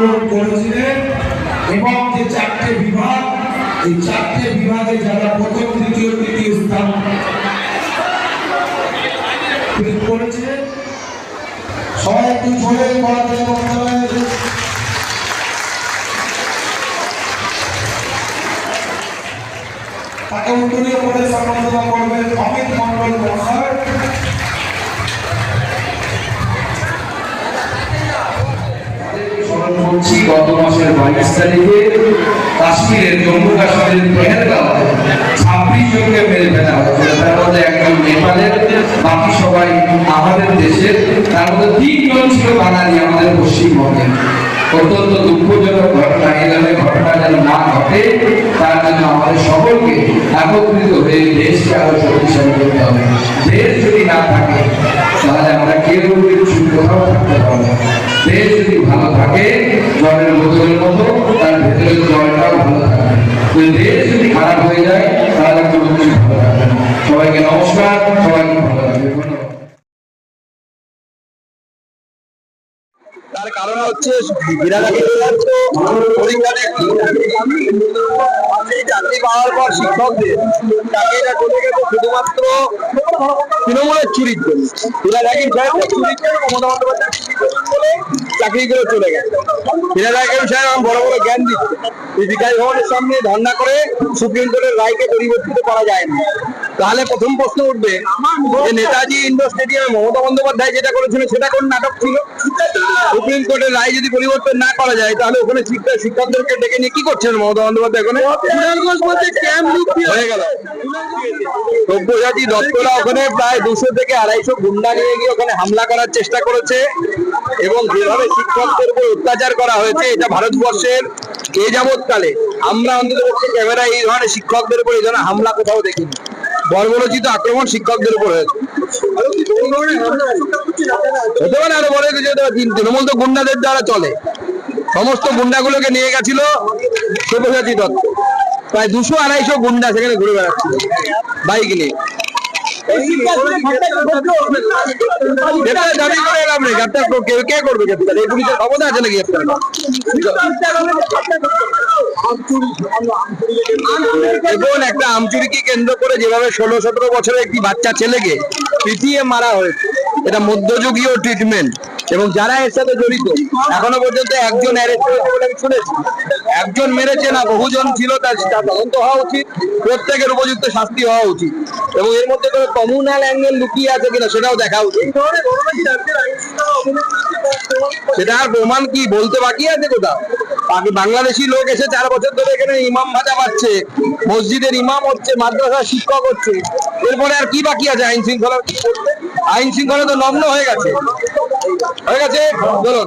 আন্দোলন করেছিলেন এবং যে চারটে বিভাগ, এই চারটে বিভাগে যারা প্রথম তৃতীয় তৃতীয় স্থান করেছে সবাই একটু বলতে হবে তাকে উত্তরীয় পদে সম্বর্ধনা করবেন অমিত মন্ডল মহাশয় স্মরণ করছি গত মাসের বাইশ তারিখে কাশ্মীরের জম্মু কাশ্মীরের পেহেলগাঁও ছাব্বিশ জনকে মেরে ফেলা হয়েছিল তার মধ্যে একজন নেপালের, বাকি সবাই আমাদের দেশের। তার মধ্যে তিনজন ছিল বাঙালি আমাদের পশ্চিমবঙ্গে। অত্যন্ত দুঃখজনক ঘটনা, এই ঘটনা যেন না ঘটে, তার জন্য আমাদের সকলকে একত্রিত হয়ে দেশকে আরও শক্তিশালী করতে হবে। দেশ যদি না থাকে, তাহলে আমরা কেউ দেশ যদি ভালো থাকে, জলের বোতলের মতো, তার ভেতরে জলটাও ভালো থাকে। দেশ যদি খারাপ হয়ে যায়, তাহলে কোনো কিছু ভালো থাকে সবাইকে নমস্কার, সবাইকে তার কারণ হচ্ছে বিরাটাকে পরীক্ষা সেই চাকরি পাওয়ার পর শিক্ষকদের চাকরিটা চলে গেছে শুধুমাত্র তৃণমূলের চুরির জন্য। বিরাটাকে চুরির জন্য চাকরিগুলো চলে গেছে। বিরাটাকে সাহেব আমার বড় বড় জ্ঞান দিচ্ছে। এই বিকাশ ভবনের সামনে ধর্ণা করে সুপ্রিম কোর্টের রায়কে পরিবর্তিত করা যায় না তাহলে প্রথম প্রশ্ন উঠবে যে নেতাজি ইন্ডোর স্টেডিয়ামে মমতা বন্দ্যোপাধ্যায় যেটা করেছিল সেটা কোন নাটক ছিল? সুপ্রিম কোর্টের রায় যদি পরিবর্তন না করা যায় তাহলে ওখানে শিক্ষক শিক্ষকদেরকে ডেকে নিয়ে কি করছেন মমতা বন্দ্যোপাধ্যায় ওখানে? হয়ে গেল। সব্যসাচী দত্তরা ওখানে প্রায় দুশো থেকে আড়াইশো গুন্ডা নিয়ে গিয়ে ওখানে হামলা করার চেষ্টা করেছে এবং যেভাবে শিক্ষকদের উপর অত্যাচার করা হয়েছে, এটা ভারতবর্ষের এ যাবৎকালে। আমরা অন্তত ক্যামেরা এই ধরনের শিক্ষকদের উপর এই ধরনের হামলা কোথাও দেখিনি। বর্বরচিত আক্রমণ শিক্ষকদের উপর হয়েছে। হতে পারে আরও। তিন- তৃণমূল তো গুন্ডাদের দ্বারা চলে। সমস্ত গুন্ডাগুলোকে নিয়ে গেছিল সব্যসাচী দত্ত। প্রায় দুশো আড়াইশো গুন্ডা সেখানে ঘুরে বেড়াচ্ছিল, বাইক নিয়ে। গ্রেপ্তার দাবি করে এলাম রে গ্রেপ্তার কো- কে কে করবে গ্রেপ্তার এই পুলিশের ক্ষমতা আছে নাকি গ্রেপ্তার দেখুন একটা আমচুরিকে কেন্দ্র করে যেভাবে ষোলো সতেরো বছরের একটি বাচ্চা ছেলেকে পিটিয়ে মারা হয়েছে এটা মধ্যযুগীয় ট্রিটমেন্ট এবং যারা এর সাথে জড়িত এখনও পর্যন্ত একজন অ্যারেস্ট হয়েছে বলে আমি শুনেছি। একজন মেরেছে না বহুজন ছিল তার তদন্ত হওয়া উচিত প্রত্যেকের উপযুক্ত শাস্তি হওয়া উচিত। এবং এর মধ্যে কোনো কমিউনাল অ্যাঙ্গেল লুকিয়ে আছে কিনা সেটাও দেখা উচিত। সেটা আর প্রমাণ কি বলতে বাকি আছে কোথাও? বাংলাদেশি লোক এসে চার বছর ধরে এখানে ইমাম ভাজা পাচ্ছে মসজিদের ইমাম হচ্ছে, মাদ্রাসার শিক্ষক হচ্ছে। এরপরে আর কি বাকি আছে আইন শৃঙ্খলা? আইন শৃঙ্খলা তো নগ্ন হয়ে গেছে। হয়ে গেছে? বলুন।